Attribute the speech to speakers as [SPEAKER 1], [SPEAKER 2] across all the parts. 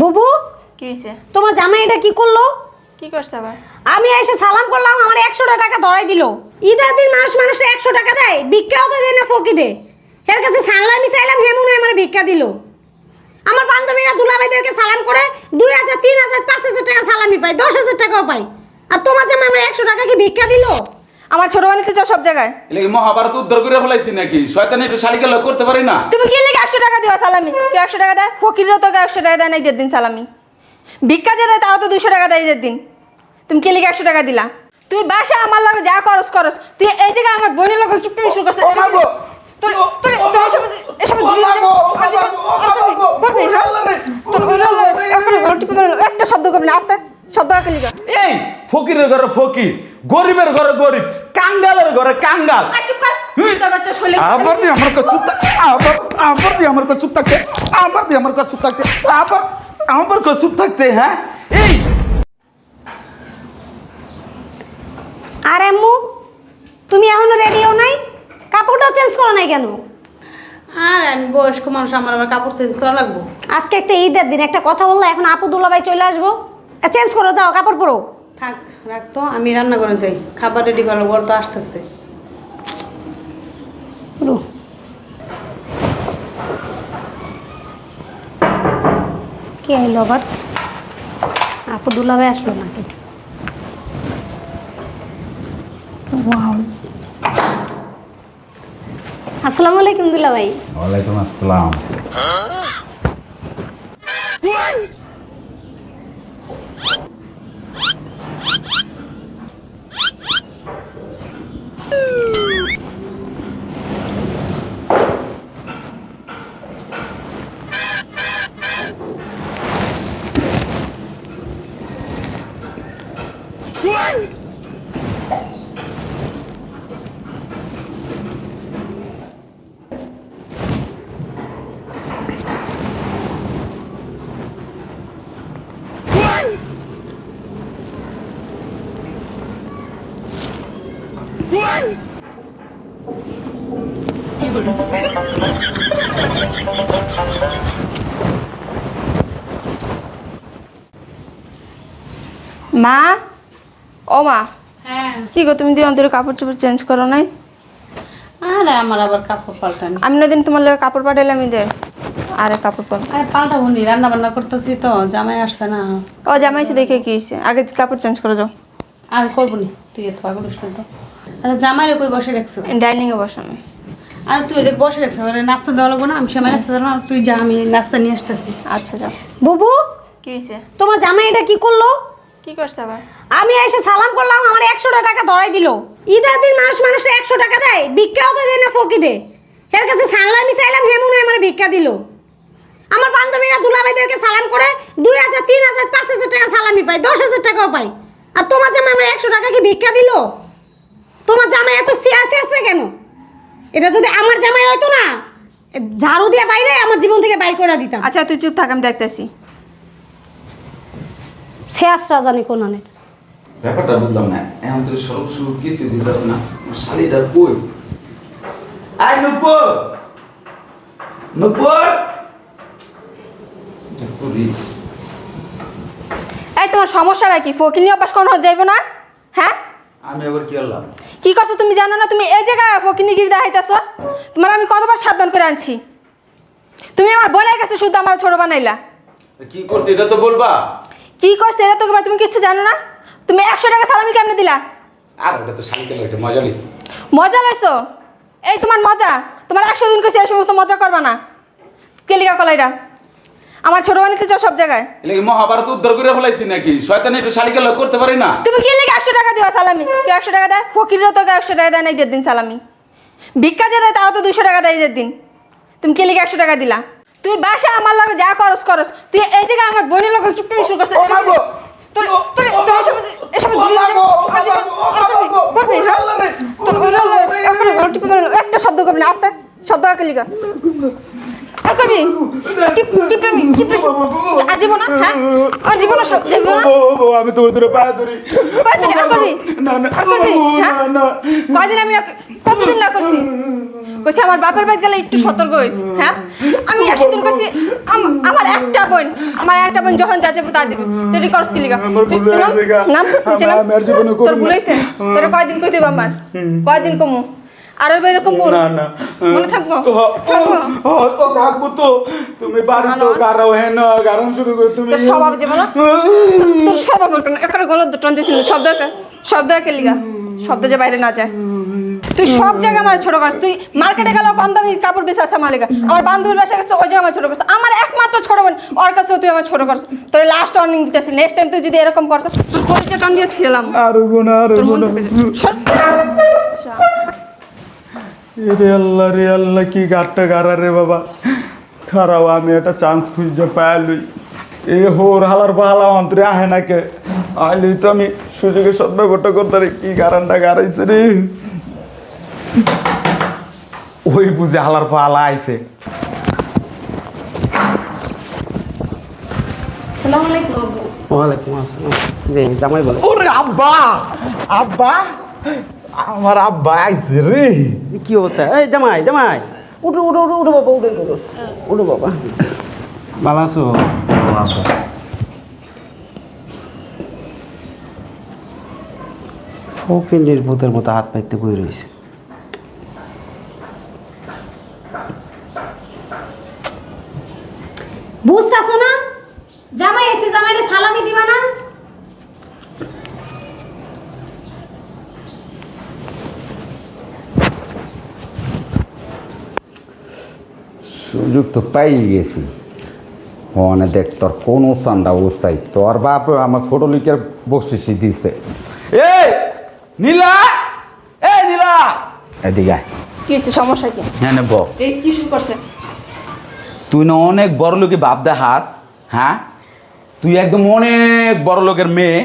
[SPEAKER 1] বুবু?
[SPEAKER 2] কি হয়েছে
[SPEAKER 1] তোমার জামাই এটা কি করল?
[SPEAKER 2] কি করছে আবার?
[SPEAKER 1] আমি এসে সালাম করলাম আমার একশো টাকা ধরাই দিল। ঈদের দিন মানুষ মানুষের একশো টাকা দেয় ভিক্ষাও তো দেয় না ফকিরে। এর কাছে সাংলামি চাইলাম হে মনে হয় আমার ভিক্ষা দিল। আমার বান্ধবীরা দুলাভাইদেরকে সালাম করে দুই হাজার তিন হাজার পাঁচ হাজার টাকা সালামি পাই দশ হাজার টাকাও পাই আর তোমার জামাই আমার একশো টাকা কি ভিক্ষা দিল?
[SPEAKER 3] আমার ছোট বানিতে চাও সব জায়গায়
[SPEAKER 4] এলাকি মহাভারত উদ্ধার করে ফেলাইছি নাকি শয়তান একটু শালিকা লোক করতে পারি না
[SPEAKER 3] তুমি কি লেগে একশো টাকা দিবা সালামি তুই একশো টাকা দেয় ফকিরও তোকে একশো টাকা দেয় না ঈদের দিন সালামি ভিক্ষা যে দেয় তাও তো দুশো টাকা দেয় ঈদের দিন তুমি কি লেগে একশো টাকা দিলা তুই বাসা আমার লগে যা করস করস তুই এই জায়গায় আমার বোনের লগে কি প্রেম শুরু করছিস
[SPEAKER 4] ও মা গো!
[SPEAKER 3] তোর তোর তোর এসব এসব করবি হ্যাঁ? তোর। একটা শব্দ করবি না আস্তে শব্দ কাকে লিগা
[SPEAKER 4] এই ফকিরের ঘরে ফকির গরিবের ঘরে গরিব কাঙ্গালের ঘরে কাঙ্গাল।
[SPEAKER 5] আবার দিয়ে আমার কাছে চুপ আবার আবার দিয়ে আমার কাছে চুপ থাকতে আবার দিয়ে আমার কাছে চুপ থাকতে আবার আমার কাছে চুপ থাকতে হ্যাঁ?
[SPEAKER 4] এই!
[SPEAKER 1] আর আম্মু তুমি এখনও রেডিও নাই? কাপড়টাও চেঞ্জ করো নাই কেন?
[SPEAKER 2] আর আমি বয়স্ক মানুষ আমার আবার কাপড় চেঞ্জ করা লাগবো?
[SPEAKER 1] আজকে একটা ঈদের দিন একটা কথা বললে এখন আপু দুলাভাই চলে আসব। চেঞ্জ করো যাও কাপড় পরো।
[SPEAKER 2] থাক রাখতো আমি রান্না করে যাই। খাবার রেডি করো বর তো আসতেছে।
[SPEAKER 1] কে আইলো আবার? আপু দুলাভাই আসলো নাকি? আসসালামু আলাইকুম দুলাভাই।
[SPEAKER 5] ওয়ালাইকুম আসসালাম।
[SPEAKER 3] মা ও মা
[SPEAKER 2] হ্যাঁ।
[SPEAKER 3] কি গো তুমি দিয়ে অন্তরে কাপড় চোপড় চেঞ্জ করো নাই?
[SPEAKER 2] আর আমার আবার কাপড় পাল্টানি।
[SPEAKER 3] আমি নদিন তোমার লগে কাপড় পাঠাইলাম ঈদের আরে কাপড় পাল
[SPEAKER 2] আরে পাল্টাবো নি রান্না বান্না করতেছি তো জামাই আসছে না।
[SPEAKER 3] ও জামাইছে দেখে কি হয়েছে? আগে কাপড় চেঞ্জ করে যাও।
[SPEAKER 2] আর করব নি তুই এত বসে তো? আচ্ছা জামাইরে কই বসে রাখছো?
[SPEAKER 3] ডাইনিং এ বসানো
[SPEAKER 2] আর তুই ওই যে বসে রাখছো ওরে নাস্তা দেওয়া লাগবো না? আমি সময় নাস্তা দেবো না তুই যা আমি নাস্তা নিয়ে আসতেছি।
[SPEAKER 3] আচ্ছা যাও।
[SPEAKER 1] বুবু
[SPEAKER 2] কি হয়েছে
[SPEAKER 1] তোমার জামাই এটা কি করল?
[SPEAKER 2] কি করছে আবার?
[SPEAKER 1] আমি এসে সালাম করলাম আমার একশো টাকা ধরাই দিল। ঈদের দিন মানুষ মানুষের একশো টাকা দেয় ভিক্ষাও তো দেয় না ফকিরে। এর কাছে সাংলামি চাইলাম হে মনে আমার ভিক্ষা দিল। আমার বান্ধবীরা দুলাভাইদেরকে সালাম করে দুই হাজার তিন হাজার পাঁচ হাজার টাকা সালামি পাই দশ হাজার টাকাও পাই আর তোমার জামাই আমার একশো টাকা কি ভিক্ষা দিল? তোমার জামাই এত সিয়াসি আছে কেন? এটা যদি আমার জামাই হয়তো না ঝাড়ু দিয়ে বাইরে আমার জীবন থেকে বাইর করে দিতাম।
[SPEAKER 3] আচ্ছা তুই চুপ থাক আমি দেখতেছি।
[SPEAKER 1] শেষ রাজানি কোনানের
[SPEAKER 4] ব্যাপারটা বুঝলাম না। এখন তো সরব শুরু কিছু দিতেছে না। আমার শালিটা কই? আই নুপুর! নুপুর!
[SPEAKER 3] এই তোমার সমস্যাটা কি? ফকিনি অভ্যাস কোনো যাইবে না? হ্যাঁ?
[SPEAKER 4] আমি আবার কি করলাম?
[SPEAKER 3] কি করছ তুমি জানো না? তুমি এই জায়গায় ফকিনি গিরি দেখাইতেছ তোমার আমি কতবার সাবধান করে আনছি। তুমি আমার বোনের কাছে শুধু আমার ছোট বানাইলা।
[SPEAKER 4] কি করছে? এটা তো বলবা।
[SPEAKER 3] কি করছে? এটা তো তুমি কিছু জানো না? তুমি একশো টাকা সালামি কেমনে দিলা?
[SPEAKER 4] আর ওটা তো লোক এটা মজা লিস
[SPEAKER 3] মজা লইছো? এই তোমার মজা। তোমার একশো দিন কইছে এই সমস্ত মজা করবা না। কেলিকা কলাইটা আমার ছোট বানিতে চাও সব জায়গায়?
[SPEAKER 4] এলাকি মহাভারত উদ্ধার করে ফেলাইছি নাকি? শয়তান একটু শালিকা লোক করতে পারি না?
[SPEAKER 3] তুমি কি লেগে একশো টাকা দিবা সালামি? কেউ একশো টাকা দেয়? ফকিরও তোকে একশো টাকা দেয় না ঈদের দিন সালামি। ভিক্ষা যে দেয় তাও তো দুশো টাকা দেয় ঈদের দিন। তুমি কি লেগে একশো টাকা দিলা? তুই বাসা আমার লগে যা করস করস। তুই এই জায়গায় আমার বোনের লগে কি প্রেম শুরু করছিস
[SPEAKER 5] ও!
[SPEAKER 3] তোর
[SPEAKER 5] ও-
[SPEAKER 3] তোর
[SPEAKER 5] ও
[SPEAKER 3] তোর এসব এসব
[SPEAKER 5] ও! ও! ও।
[SPEAKER 3] একটা শব্দ করবি না আস্তে। শব্দ কাকে লিগা। আর করবি টিপ টিপ টিপ আর জীবন না হ্যাঁ? আর জীবন সব জীবন না
[SPEAKER 5] আমি তোর তোর পায়ে ধরি।
[SPEAKER 3] পায়ে ধরি, আর করবি? হ্যাঁ? কয়দিন আমি কতদিন না করছি? কইছি আমার বাপের বাড়ি গেলে একটু সতর্ক হইস হ্যাঁ? আমি কইছি আমার একটা বোন আমার একটা বোন যখন যা যাব তা দিবি। তুই কি নাম? তোর। তোর কয়দিন কই দিব আমার? কয়দিন কমু? আর এরকম বল
[SPEAKER 5] না না।
[SPEAKER 3] মনে থাকব?
[SPEAKER 5] তো থাকব তো। তুমি বাড়ি তো
[SPEAKER 3] জানো?
[SPEAKER 5] গারাও না গারান শুরু করে তুমি
[SPEAKER 3] স্বভাব যে বলো? তোর স্বভাব এখানে গলত টান দিয়েছিল শব্দ শব্দ কে লিগা। শব্দ যে বাইরে না যায়। তুই সব জায়গায় আমার ছোট করছ। তুই মার্কেটে গেলেও কম দামি কাপড় বেচে আছে আমার লেগা আমার বান্ধবীর বাসায় গেছে ওই জায়গায় আমার ছোট করছ। আমার একমাত্র ছোট বোন ওর কাছেও তুই আমার ছোট করছ। তোর লাস্ট ওয়ার্নিং দিতেছি। নেক্সট টাইম তুই যদি এরকম করছ তোর পরিচয় টান দিয়ে ছিলাম
[SPEAKER 5] আর গুনা আর গুনা। রে আল্লাহ রে আল্লাহ কি গাটটা গারা রে বাবা। খারাও আমি একটা চান্স খুঁজে পাইলই এ হোর হালার বালা অন্তরে আহে নাকে আইলি তো আমি সুযোগের সদ্ব্যবহারটা করতে রে কি গারানটা গারাইছে রে? ওই বুঝে হালার পালা আইছে।
[SPEAKER 1] আসসালামু
[SPEAKER 6] ওয়ালাইকুম আসসালাম। জামাই বলে।
[SPEAKER 5] ওরে আব্বা! আব্বা! আমার আব্বা আইছে রে।
[SPEAKER 6] কি অবস্থা? এই জামাই জামাই। উঠো উঠো উঠো উঠো বাবা উঠো উঠো উঠো। বাবা। ভালো আছো। ফকিন্ডির ভূতের মতো হাত পাইতে বই রয়েছে
[SPEAKER 1] বুঝতাছো না? জামাই এসে জামাইরে সালামি দিবা না?
[SPEAKER 4] সুযোগ তো পাই গেছি। ওখানে দেখ তোর কোন সান্ডা ওসাই তোর বাপ আমার ছোট লিকের বসিসি দিছে। এই! নীলা! এই নীলা! এদিকে আয়।
[SPEAKER 3] কি হচ্ছে সমস্যা কি?
[SPEAKER 4] হ্যাঁ নে ব
[SPEAKER 3] এই কি শুরু করছে
[SPEAKER 4] তুই না অনেক বড় লোকে বাপ দেখাস হ্যাঁ? তুই একদম অনেক বড় লোকের মেয়ে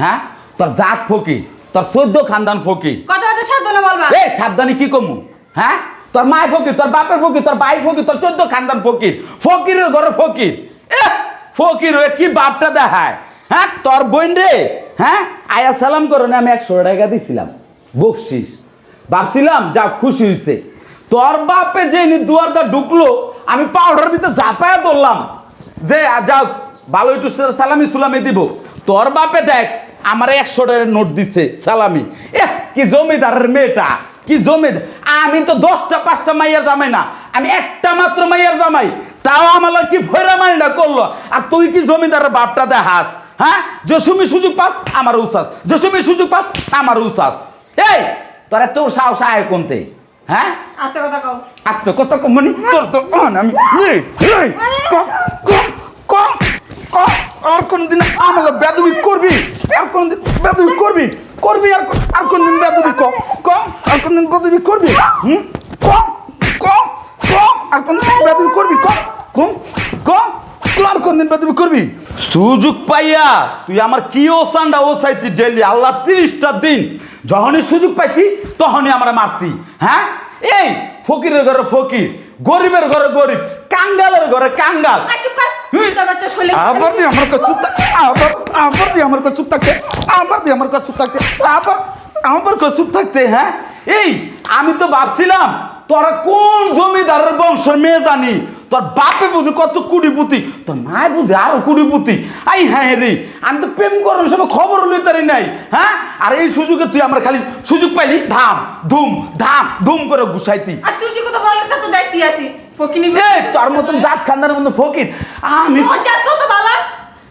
[SPEAKER 4] হ্যাঁ? তোর জাত ফকি তোর চোদ্দ খানদান ফকি
[SPEAKER 3] কথা কথা সাবধানে বলবা।
[SPEAKER 4] এ সাবধানে কি কমু হ্যাঁ? তোর মায় ফকির তোর বাপের ফকির তোর ভাই ফকির তোর চোদ্দ খানদান ফকির ফকিরের ঘরে ফকির। এ ফকির হয়ে কি বাপটা দেখায় হ্যাঁ? তোর বোন রে হ্যাঁ? আয়া সালাম করো না, আমি একশো টাকা দিছিলাম। বকশিস। ভাবছিলাম, যা খুশি হয়েছে তোর বাপে যে দুয়ারটা ঢুকলো, আমি পাউডার ভিতরে জাপায়া ধরলাম। যে যাও, ভালো একটু সালামি সুলামি দিব। তোর বাপে দেখ, আমার একশো টাকার নোট দিছে সালামি। এ কি জমিদারের মেয়েটা, কি জমিদার আমি তো দশটা, পাঁচটা মাইয়ার জামাই না, আমি একটা মাত্র মাইয়ার জামাই। তাও আমার কি ভৈরা মাইনা করল? আর তুই কি জমিদারের বাপটা দেখাস? হ্যাঁ? জসুমি সুযোগ পাস আমার উচ্ছ্বাস জসুমি সুযোগ পাস আমার উচ্ছ্বাস এই তোরা তোর সাহস আয় কোনতে? হ্যাঁ?
[SPEAKER 3] আস্তে কথা কও।
[SPEAKER 4] আস্তে তোর তো অন আমি এই, এই, ক, ক, ক, ক, আর কোনদিন আমলে বেদবি করবি? আর কোনদিন বেদবি করবি? করবি আর আর কোনদিন বেদবি আর কোনদিন বেদবি করবি? হুম? আর কোনদিন বেদবি করবি? ক ক ক তুই আর কোনদিন বেদবি করবি? সুযোগ পাইয়া তুই আমার কি ও সান্ডা ও চাইতি ডেলি আল্লাহ তিরিশটা দিন যখনই সুযোগ পাইতি তখনই আমরা মারতি। হ্যাঁ? এই ফকিরের ঘরে ফকির গরিবের ঘরে গরিব কাঙ্গালের ঘরে কাঙ্গাল।
[SPEAKER 5] আবার দিয়ে আমার কাছে চুপ থাক আবার আবার দিয়ে আমার কাছে চুপ থাকতে আবার দিয়ে আমার কাছে চুপ থাকতে আবার আমার কাছে চুপ থাকতে হ্যাঁ?
[SPEAKER 4] এই আমি তো ভাবছিলাম তোরা কোন জমিদারের বংশের মেয়ে জানি? তোর বাপে বুঝি কত কুডি কুড়িপুতি তোর মায় বুঝি আরও কুড়িপুতি আই হ্যাঁ রে আমি তো প্রেম করার সময় খবর লইতারি নাই হ্যাঁ? আর এই সুযোগে তুই আমরা খালি সুযোগ পাইলি ধাম ধুম ধাম ধুম করে গুছাইতি।
[SPEAKER 3] আর তুই যে কত বড় একটা তো দেখতে আসি ফকিনি
[SPEAKER 4] এই তোর মতন জাত খানদানের মতন ফকির আমি
[SPEAKER 3] তোর জাত কত ভালো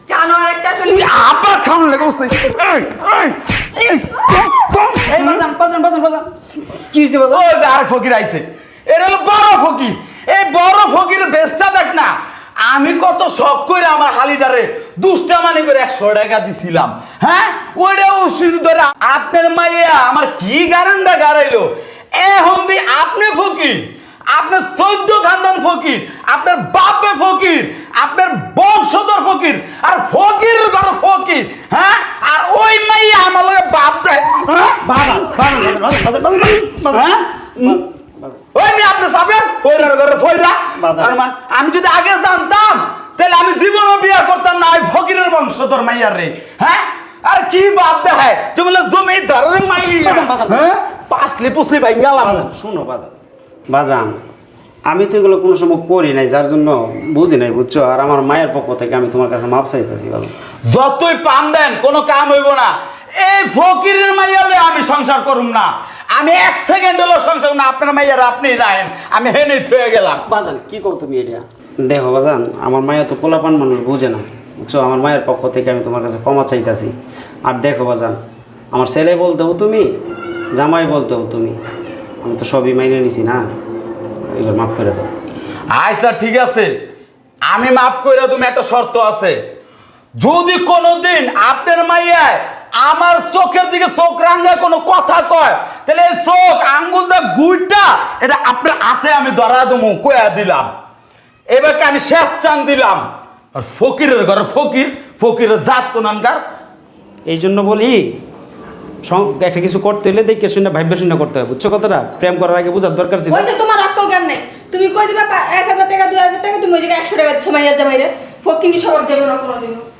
[SPEAKER 3] জানো আর একটা আসলে
[SPEAKER 5] তুই আবার খাওয়ানো লেগে বসছে এই এই এই
[SPEAKER 6] বাজান বাজান বাজান বাজান কি হয়েছে বাজান
[SPEAKER 4] ওই যে আরেক ফকির আইছে। এর হলো বড় ফকির। এই বড় ফকির বেশটা দেখ না আমি কত শখ করে আমার হালিটারে দুষ্টা মানে করে একশো টাকা দিছিলাম হ্যাঁ ওইটা ওষুধ ধরে আপনার মাইয়া আমার কি গারান্ডা গাড়াইলো এখন দি আপনি ফকির আপনার চোদ্দ খানদান ফকির আপনার বাপে ফকির আপনার বংশধর ফকির আর ফকির ঘর ফকির হ্যাঁ আর ওই মাইয়া আমার লগে বাপ দেয় হ্যাঁ ঘরে ফইরা। তার আমি যদি আগে জানতাম তাহলে আমি জীবনও বিয়ে করতাম না ওই ফকিরের বংশধর মাইয়ার রে। হ্যাঁ? আর কি বাপ দেখায়? তুই বলে জমিদারের মাইয়া। হ্যাঁ? পাসলি পুসলি ভাই গেলাম
[SPEAKER 6] শুনো বাজান। বাজান আমি তো এগুলো কোনো সময় করি নাই যার জন্য বুঝি নাই বুঝছ? আর আমার মায়ের পক্ষ থেকে আমি তোমার কাছে মাপ চাইতেছি বাজান।
[SPEAKER 4] যতই পাম দেন কোনো কাম হইব না। এই ফকিরের মাইয়ারে আমি সংসার করুম না। আমি এক সেকেন্ড হলো সংসার না। আপনার মাইয়ার আপনি রাখেন। আমি হেনে থয়ে গেলাম।
[SPEAKER 6] বাজান কি করো তুমি এটা? দেখো বাজান আমার মায়ের তো পোলাপান মানুষ বুঝে না। বুঝছ? আমার মায়ের পক্ষ থেকে আমি তোমার কাছে ক্ষমা চাইতাছি। আর দেখো বাজান আমার ছেলে বলতেও তুমি জামাই বলতেও তুমি। আমি তো সবই মাইনে নিছি না। এবার মাফ করে দাও।
[SPEAKER 4] আচ্ছা ঠিক আছে। আমি মাফ করে তুমি একটা শর্ত আছে। যদি কোনোদিন আপনার মাইয়ায় আমার চোখের দিকে চোখ রাঙ্গা কোনো কথা কয়। তাহলে এই চোখ আঙ্গুল দা গুইটা এটা আপনার হাতে আমি ধরা দেবো কয়া দিলাম। এবারকে আমি শেষ চান দিলাম? আর ফকিরের ঘরে ফকির ফকিরের জাত কোনানকার
[SPEAKER 6] এই জন্য বলি সং- একটা কিছু করতে হলে দেখে শুনে ভাইবে শুনে করতে হবে। বুঝছ কথাটা? প্রেম করার আগে বোঝার দরকার ছিল।
[SPEAKER 3] তোমার অক্কল জ্ঞান নেই। তুমি কই দিবা এক হাজার টাকা দুই হাজার টাকা তুমি ওই জায়গায় একশো টাকা দিচ্ছ মাইয়া জামাইরে ফকিনি সবার যাবে না কোনোদিনও।